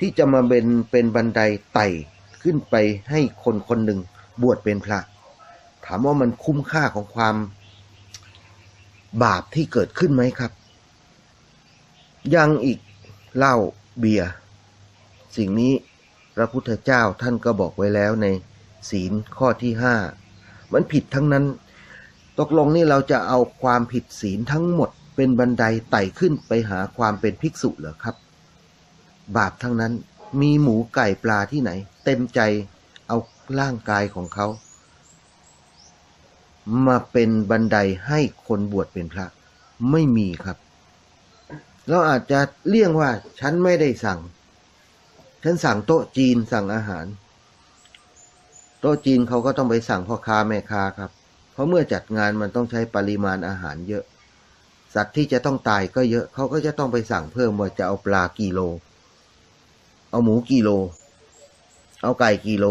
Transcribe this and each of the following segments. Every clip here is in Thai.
ที่จะมาเป็นเป็นบันไดไต่ขึ้นไปให้คนคนหนึ่งบวชเป็นพระ ถามว่ามันคุ้มค่าของความบาปที่เกิดขึ้นไหมครับ ยังอีกเหล้าเบียร์สิ่งนี้พระพุทธเจ้าท่านก็บอกไว้แล้วในศีลข้อที่ห้ามันผิดทั้งนั้น ตกลงนี่เราจะเอาความผิดศีลทั้งหมดเป็นบันไดไต่ขึ้นไปหาความเป็นภิกษุเหรอครับ บาปทั้งนั้น มีหมูไก่ปลาที่ไหน เต็มใจเอาร่างกายของเขา มาเป็นบันไดให้คนบวชเป็นพระ ไม่มีครับ เราอาจจะเลี่ยงว่า ฉันไม่ได้สั่ง ฉันสั่งโต๊ะจีนสั่งอาหาร โต๊ะจีนเขาก็ต้องไปสั่งพ่อค้าแม่ค้าครับ เพราะเมื่อจัดงานมันต้องใช้ปริมาณอาหารเยอะสัตว์ที่จะต้องตายก็เยอะ เขาก็จะต้องไปสั่งเพิ่มว่าจะเอาปลากี่โล เอาหมูกี่โล เอาไก่กี่โล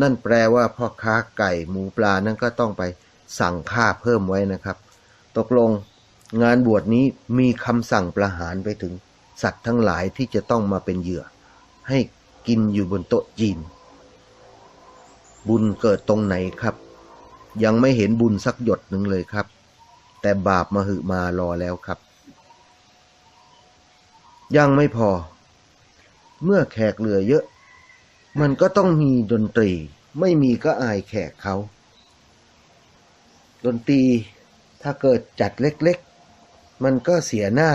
นั่นแปลว่าพ่อค้าไก่หมูปลานั่นก็ต้องไปสั่งค่าเพิ่มไว้นะครับ ตกลงงานบวชนี้มีคำสั่งประหารไปถึง สัตว์ทั้งหลายที่จะต้องมาเป็นเหยื่อ ให้กินอยู่บนโต๊ะจีน บุญเกิดตรงไหนครับ ยังไม่เห็นบุญสักหยดหนึ่งเลยครับ แต่บาปมาหึมารอแล้วครับ ยังไม่พอ เมื่อแขกเหลือเยอะ มันก็ต้องมีดนตรี ไม่มีก็อายแขกเขา ดนตรีถ้าเกิดจัดเล็กๆ มันก็เสียหน้า